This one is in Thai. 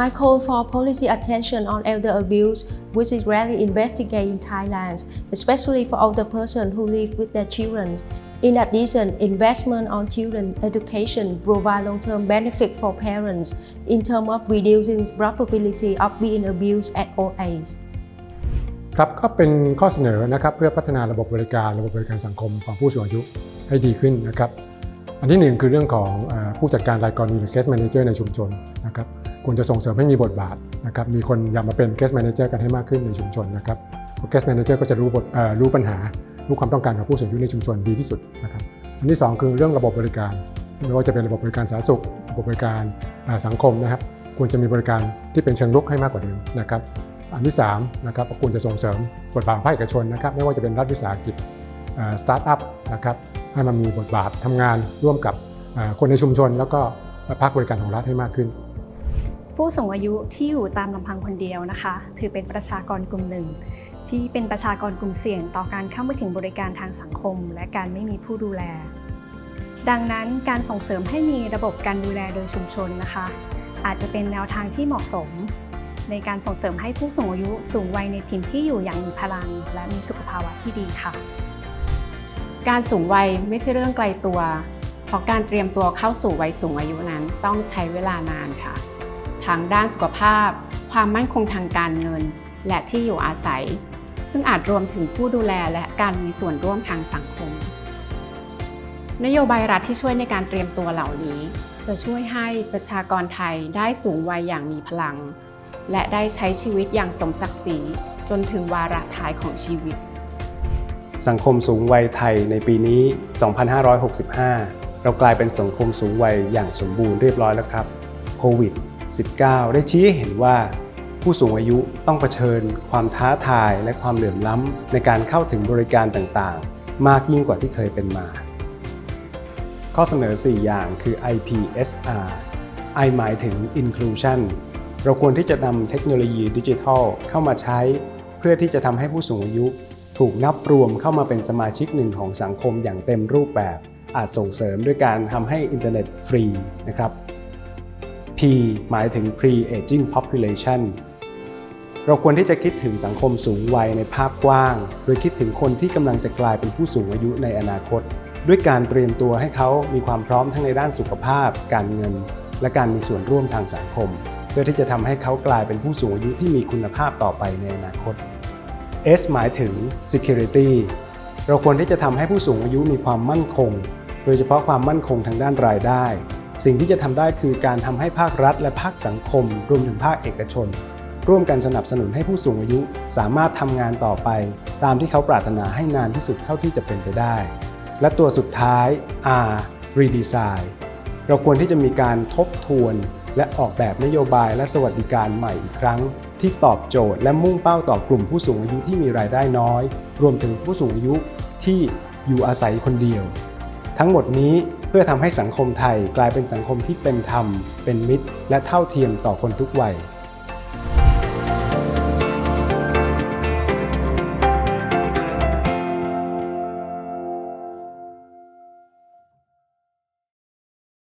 I call for policy attention on elder abuse, which is rarely investigated in Thailand, especially for older persons who live with their children. In addition, investment on children education provide long-term benefit for parents in terms of reducing probability of being abused at old age. ครับก็เป็นข้อเสนอนะครับเพื่อพัฒนาระบบบริการระบบบริการสังคมของผู้สูงอายุให้ดีขึ้นนะครับ อันที่หนึ่งคือเรื่องของเออผู้จัดการรายกรณีหรือ case manager ในชุมชนนะครับ ควรจะส่งเสริมให้มีบทบาทนะครับมีคนอยากมาเป็น case manager กันให้มากขึ้นในชุมชนนะครับเพราะ case manager ก็จะรู้บทรู้ปัญหารู้ความต้องการของผู้สูงอายุในชุมชนดีที่สุดนะครับอันที่สองคือเรื่องระบบบริการไม่ว่าจะเป็นระบบบริการสาธารณสุข ระบบบริการสังคมนะครับควรจะมีบริการที่เป็นเชิงรุกให้มากกว่าเดิมนะครับอันที่3นะครับควรจะส่งเสริมบทบาทภาคเอกชนนะครับไม่ว่าจะเป็นรัฐวิสาหกิจสตาร์ทอัพนะครับให้มันมีบทบาททำงานร่วมกับคนในชุมชน แล้วก็ภาคบริการของรัฐให้มากขึ้น ผู้สูงอายุที่อยู่ตามลำพังคนเดียวนะคะ ถือเป็นประชากรกลุ่มหนึ่ง ที่เป็นประชากรกลุ่มเสี่ยงต่อการเข้าไม่ถึงบริการทางสังคม และการไม่มีผู้ดูแล ดังนั้นการส่งเสริมให้มีระบบการดูแลโดยชุมชนนะคะ อาจจะเป็นแนวทางที่เหมาะสม ในการส่งเสริมให้ผู้สูงอายุสูงวัยในถิ่นที่อยู่อย่างมีพลัง และมีสุขภาวะที่ดีค่ะ การสูงวัยไม่ใช่เรื่องไกลตัว เพราะการเตรียมตัวเข้าสู่วัยสูงอายุนั้นต้องใช้เวลานานค่ะ ทั้งด้านสุขภาพ ความมั่นคงทางการเงิน และที่อยู่อาศัย ซึ่งอาจรวมถึงผู้ดูแลและการมีส่วนร่วมทางสังคม นโยบายรัฐที่ช่วยในการเตรียมตัวเหล่านี้ จะช่วยให้ประชากรไทยได้สูงวัยอย่างมีพลัง และได้ใช้ชีวิตอย่างสมศักดิ์ศรีจนถึงวาระท้ายของชีวิต สังคมสูงวัยไทยในปีนี้ 2565 เรากลายเป็นสังคมสูงวัยอย่างสมบูรณ์เรียบร้อยแล้วครับ โควิด -19 ได้ชี้เห็นว่าผู้สูงอายุต้องเผชิญความท้าทายและความเหลื่อมล้ำในการเข้าถึงบริการต่างๆ มากยิ่งกว่าที่เคยเป็นมา ข้อเสนอ 4 อย่างคือ IPSR I หมายถึง Inclusion เราควรที่จะนำเทคโนโลยีดิจิทัลเข้ามาใช้ เพื่อที่จะทำให้ผู้สูงอายุ ถูกนับรวมเข้ามาเป็นสมาชิกหนึ่งของสังคมอย่างเต็มรูปแบบ อาจส่งเสริมด้วยการทำให้อินเทอร์เน็ตฟรีนะครับ P หมายถึง pre-aging population เราควรที่จะคิดถึงสังคมสูงวัยในภาพกว้าง โดยคิดถึงคนที่กำลังจะกลายเป็นผู้สูงอายุในอนาคต ด้วยการเตรียมตัวให้เขามีความพร้อมทั้งในด้านสุขภาพ การเงิน และการมีส่วนร่วมทางสังคม เพื่อที่จะทำให้เขากลายเป็นผู้สูงอายุที่มีคุณภาพต่อไปในอนาคต S หมายถึง security เราควรที่จะทำให้ผู้สูงอายุมีความมั่นคง โดยเฉพาะความมั่นคงทางด้านรายได้ สิ่งที่จะทำได้คือการทำให้ภาครัฐ และภาคสังคม รวมถึงภาคเอกชน ร่วมกันสนับสนุนให้ผู้สูงอายุ สามารถทำงานต่อไป ตามที่เขาปรารถนาให้นานที่สุดเท่าที่จะเป็นไปได้ และตัวสุดท้าย R redesign เราควรที่จะมีการทบทวน และออกแบบนโยบายและสวัสดิการใหม่อีกครั้ง ที่ตอบโจทย์และมุ่งเป้าต่อกลุ่มผู้สูงอายุที่มีรายได้น้อย รวมถึงผู้สูงอายุที่อยู่อาศัยคนเดียว ทั้งหมดนี้ เพื่อทำให้สังคมไทยกลายเป็นสังคมที่เป็นธรรม เป็นมิตร และเท่าเทียมต่อคนทุกวัย